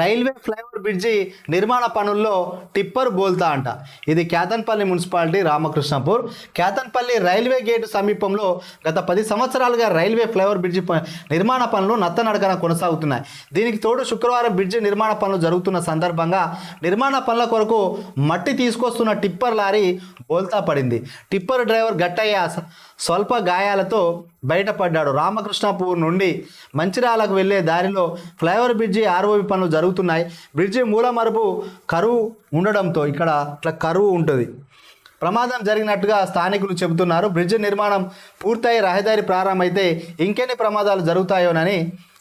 Railway flyover bridge నిర్మాణ పనుల్లో tipper బోల్తా అంట. ఇది Ketanpalli municipality Ramakrishnapur. Ketanpalli railway gate సమీపంలో గత పది సంవత్సరాలుగా రైల్వే ఫ్లైఓవర్ బ్రిడ్జి నిర్మాణ పనులు నత్తనడకన కొనసాగుతున్నాయి. దీనికి తోడు శుక్రవారం బ్రిడ్జి నిర్మాణ పనులు జరుగుతున్న సందర్భంగా నిర్మాణ పనుల కొరకు మట్టి తీసుకొస్తున్న టిప్పర్ లారీ బోల్తా పడింది. టిప్పర్ డ్రైవర్ గట్టయ్య స్వల్ప గాయాలతో బయటపడ్డాడు. రామకృష్ణపూర్ నుండి మంచిర్యాలకు వెళ్ళే దారిలో ఫ్లైఓవర్ బ్రిడ్జి ఆర్ఓబి పనులు జరుగుతున్నాయి బ్రిడ్జి మూల మరపు కరువు ఉండడంతో ఇక్కడ ఇట్లా కరువు ఉంటుంది. ప్రమాదం జరిగినట్టుగా స్థానికులు చెబుతున్నారు. బ్రిడ్జి నిర్మాణం పూర్తయి రహదారి ప్రారంభమైతే ఇంకెన్ని ప్రమాదాలు జరుగుతాయోనని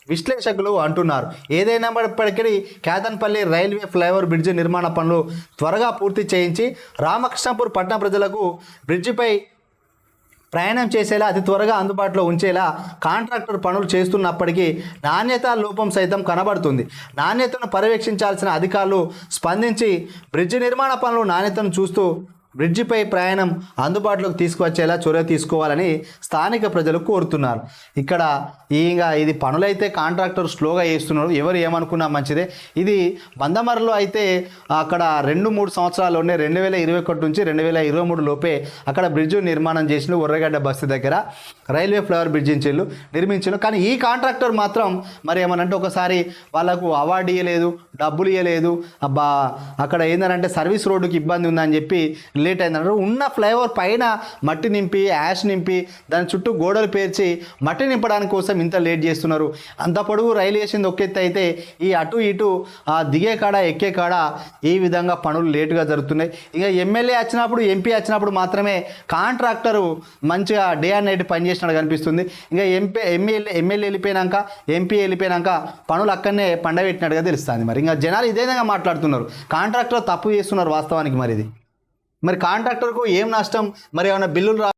విశ్లేషకులు అంటున్నారు. ఏదైనప్పటికీ కేతన్పల్లి రైల్వే ఫ్లైఓవర్ బ్రిడ్జి నిర్మాణ పనులు త్వరగా పూర్తి చేయించి రామకృష్ణపూర్ పట్టణ ప్రజలకు బ్రిడ్జిపై ప్రయాణం చేసేలా అతి త్వరగా అందుబాటులో ఉంచేలా కాంట్రాక్టర్ పనులు చేస్తున్నప్పటికీ నాణ్యత లోపం సైతం కనబడుతుంది. నాణ్యతను పర్యవేక్షించాల్సిన అధికారులు స్పందించి బ్రిడ్జి నిర్మాణ పనులు నాణ్యతను చూస్తూ బ్రిడ్జిపై ప్రయాణం అందుబాటులోకి తీసుకువచ్చేలా చొరవ తీసుకోవాలని స్థానిక ప్రజలు కోరుతున్నారు. ఇక్కడ ఇంకా ఇది పనులైతే కాంట్రాక్టర్ స్లోగా చేస్తున్నారు. ఎవరు ఏమనుకున్నా మంచిదే. ఇది బందమరలో అయితే అక్కడ రెండు మూడు సంవత్సరాల్లోనే రెండు వేల ఇరవై ఒకటి నుంచి రెండు వేల ఇరవై మూడు లోపే అక్కడ బ్రిడ్జ్ నిర్మాణం చేసిన ఉర్రగడ్డ బస్సు దగ్గర. రైల్వే ఫ్లవర్ బ్రిడ్జ్ ఇచ్చిండ్రు నిర్మించారు కానీ ఈ కాంట్రాక్టర్ మాత్రం మరి ఏమనంటే ఒకసారి వాళ్ళకు అవార్డు ఇవ్వలేదు డబ్బులు ఇవ్వలేదు అబ్బా అక్కడ ఏంటంటే సర్వీస్ రోడ్డుకి ఇబ్బంది ఉందని చెప్పి లేట్ అయిందన్నారు ఉన్న ఫ్లైఓవర్ పైన మట్టి నింపి యాష్ నింపి దాని చుట్టూ గోడలు పేర్చి మట్టి నింపడానికి కోసం ఇంత లేట్ చేస్తున్నారు. అంత పొడుగు రైలు వేసింది ఒక ఎత్తు అయితే ఈ అటు ఇటు ఆ దిగే కాడ ఎక్కే కాడ ఈ విధంగా పనులు లేటుగా జరుగుతున్నాయి. ఇక ఎమ్మెల్యే వచ్చినప్పుడు ఎంపీ వచ్చినప్పుడు మాత్రమే కాంట్రాక్టరు మంచిగా డే అండ్ నైట్ పనిచేసినట్టు కనిపిస్తుంది. ఇంకా ఎంపీ ఎమ్మెల్యే ఎమ్మెల్యే వెళ్ళిపోయినాక ఎంపీ వెళ్ళిపోయినాక పనులు అక్కడనే పండబెట్టినట్టుగా తెలుస్తుంది మరి. ఇంకా జనాలు ఇదే విధంగా మాట్లాడుతున్నారు. కాంట్రాక్టర్ తప్పు చేస్తున్నారు వాస్తవానికి మరి ఇది. మరి కాంట్రాక్టర్కు ఏం నష్టం? మరి ఏమైనా బిల్లులు రా